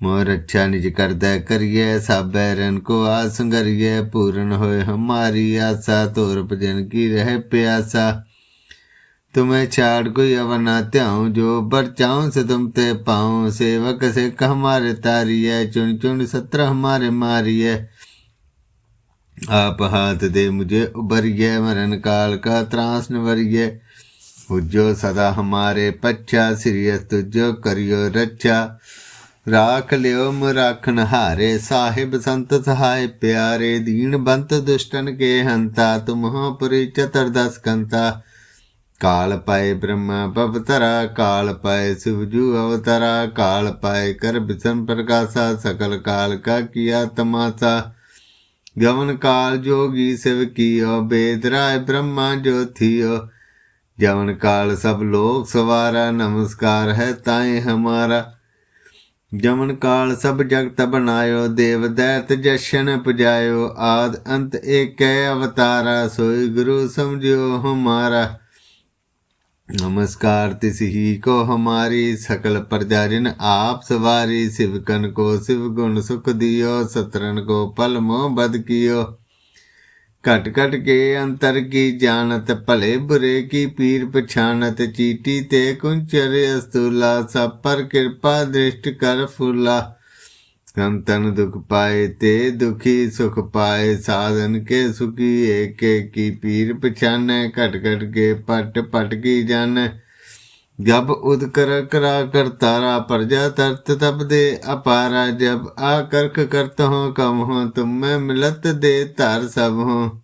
मोर अच्छा निज करदै करिए सब बैरन को आसंगरिए पूर्ण होए हमारी आशा तोर भजन की रह प्यासा तुम्हें छाड़ कोई अवना त्याऊं जो बरचाऊं से तुम ते पाऊं सेवक सिख हमारे तारिए चुन चुन सत्र हमारे मारिए आप हाथ दे मुझे उबरिए मरण काल का त्रास निवरिए उज्जो सदा हमारे पच्छा सिरियस तुझो करियो रक्षा ਰਾਖ ਲਿਓ ਮਰਾਖਣ ਹਾਰੇ ਸਾਹਿਬ ਸੰਤ ਸਹਾਇ ਪਿਆਰੇ ਦੀਨ ਬੰਤ ਦੁਸ਼ਟਨ ਕੇ ਹੰਤਾ ਤੁਮ ਹੋ ਪਰਿ ਚਤਰਦਸ ਕੰਤਾ ਕਾਲ ਪਾਏ ਬ੍ਰਹਮਾ ਭਵਤਰਾ ਕਾਲ ਪਾਏ ਸੁਭਜੂ ਅਵਤਰਾ ਕਾਲ ਪਾਏ ਕਰ ਬਿਸਨ ਪ੍ਰਕਾਸ਼ਾ ਸਕਲ ਕਾਲ ਕਾ ਕੀਆ ਤਮਾਸਾ गमन काल जोगी शिव कियो बेदराय ब्रह्मा ज्योतियो जवन काल सब लोग सवारा नमस्कार है ताए हमारा जमन काल सब जगत बनायो देव दैत जशन पुजायो आद अंत एक अवतारा सोई गुरु समझो हमारा नमस्कार तिस ही को हमारी सकल प्रजाजन आप सवारी शिवकन को शिव गुण सुख दियो सतरन को पल मोह बद कियो ਘਟ ਘਟ ਕੇ ਅੰਤਰ ਕੀ ਜਾਣਤ, ਭਲੇ ਬੁਰੇ ਕੀ ਪੀਰ ਪਛਾਨਤ ਚੀਟੀ ਤੇ ਕੁੰਚਰ ਅਸਤੂਲਾ, ਸਭ ਪਰ ਕਿਰਪਾ ਦ੍ਰਿਸ਼ਟ ਕਰ ਫੁਲਾ। ਸੰਤਨ ਦੁਖ ਪਾਏ ਤੇ ਦੁਖੀ ਸੁਖ ਪਾਏ, ਸਾਧਨ ਕੇ ਸੁਖੀ ਏਕੇ ਕੀ ਪੀਰ ਪਛਾਨੈ, ਘਟ ਘਟ ਕੇ ਪਟ ਪਟ ਕੀ ਜਾਣੈ। ਜਬ ਉਦਕਰ ਕਰਾ ਕਰ ਤਾਰਾ ਪਰਜਾ ਤਰਤ ਤਬ ਦੇ ਅਪਾਰਾ, ਜਬ ਆ ਕਰਕ ਕਰਤ ਹੋ ਕਮ ਹੋ, ਤੁਮ ਮੈਂ ਮਿਲਤ ਦੇ ਧਰ ਸਭ ਹੋ।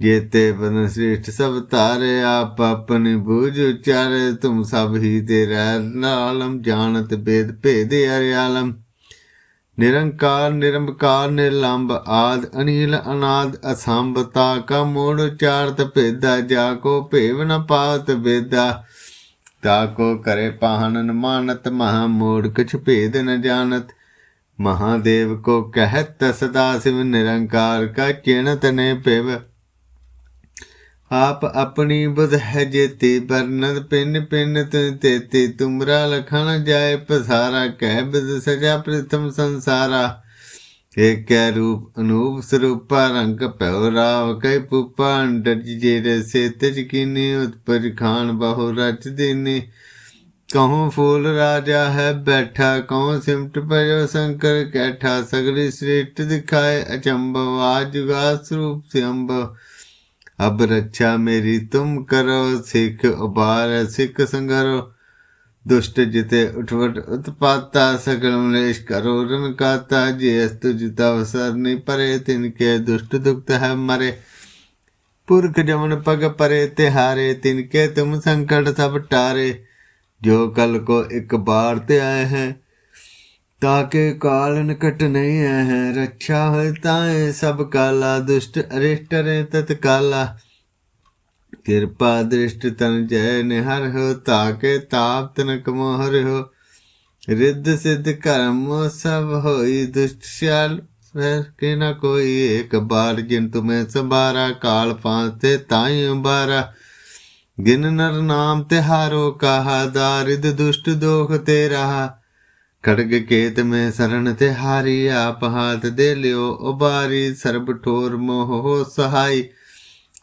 ਜੇਤੇ ਬਨ ਸ੍ਰਿਸ਼ਟ ਸਭ ਤਾਰੇ ਆਪ ਆਪਣੀ ਬੂਝ ਉਚਾਰੇ, ਤੁਮ ਸਭ ਹੀ ਤੇਰਾ ਨਾਲਮ, ਜਾਣਤ ਬੇਦ ਭੇਦ ਅਰਿਆਲਮ। ਨਿਰੰਕਾਰ ਨਿਰੰਕਾਰ ਨਿਰਲੰਬ, ਆਦ, ਅਨੀਲ, ਅਨਾਦ, ਅਸੰਭਤਾ, ਕਾ ਮੋੜ ਉਚਾਰਤ ਭੇਦਾ, ਜਾ ਕੋ ਭੇਵ ਨ ਪਾਤ ਬੇਦਾ ताको करे पाहनन मानत महामूढ़ कुछ भेद न जानत महादेव को कहत सदा शिव निरंकार का चिणत ने पेव आप अपनी बुध है जेती बरनद पिन पिन तुम तेती तुमरा लखन जाय पसारा कह बिद सजा प्रथम संसारा ਕੈ ਰੂਪ ਅਨੂਪ ਸਰੂਪਾ ਰੰਗ ਭੈਉ ਰਾਵ ਕੈ ਪੁਪਾ ਅੰਡਰ ਜੇ ਰਸੇ ਤਿਜ ਕੀਨੇ ਉਤਪਰ ਖਾਨ ਬਹੁ ਰਚ ਦੇਨੇ। ਕਹੂੰ ਫੂਲ ਰਾਜਾ ਹੈ ਬੈਠਾ, ਕਹੂੰ ਸਿਮਟ ਪਇਓ ਸ਼ੰਕਰ ਕੈਠਾ, ਸਗਲੀ ਸ੍ਰੇਸ਼ਟ ਦਿਖਾਏ ਅਚੰਭਵ ਆਜੁਗਾ ਸਰੂਪ ਸਿਅੰਭਵ ਅਬ ਰੱਛਾ ਮੇਰੀ ਤੁਮ ਕਰੋ, ਸਿੱਖ ਉਬਾਰ ਸਿੱਖ ਸੰਗਰੋ। सिख संगरो दुष्ट जिते उठवट उत्पाता सकल मलेश करो रन काता जे अस्तु जिता वसरनी परे तिनके दुष्ट दुखत है मरे पुरख जमन पग परे तिहारे तिनके तुम संकट सब टारे जो कल को एक बार ते आए हैं ताके काल निकट नहीं है रक्षा है ताए सब काला दुष्ट अरिष्ट रे तत्काला ਕਿਰਪਾ ਦ੍ਰਿਸ਼ਟ ਤਨ ਜੈ ਨਿਹਰ ਹੋ, ਤਾਕੇ ਤਾਪ ਤਨ ਕਮੋਹਰ ਹੋ। ਰਿੱਧ ਸਿੱਧ ਕਰਮ ਸਭ ਹੋਈ ਦੁਸ਼ਟ ਸ਼ਾਲ ਫਿਰ ਕੇ ਨਾ ਕੋਈ ਇੱਕ ਬਾਰ ਜਿਨ ਤੁਮੇ ਸਬਾਰਾ ਕਾਲ ਪਾਂਤੇ ਤਾਈ ਬਾਰਾ ਗਿਨ ਨਰ ਨਾਮ ਤੇ ਹਾਰੋ ਕਹਾ, ਦਾਰਿਦ ਦੁਸ਼ਟ ਦੋਖ ਤੇ ਰਹਾ। ਖੜਗ ਕੇਤ ਮੈਂ ਸ਼ਰਨ ਤੇ ਹਾਰੀ, ਆਪ ਹਾਥ ਦੇ ਲਿਓ ਉਬਾਰੀ। ਸਰਬ ਠੋਰ ਮੋਹ ਸਹਾਈ।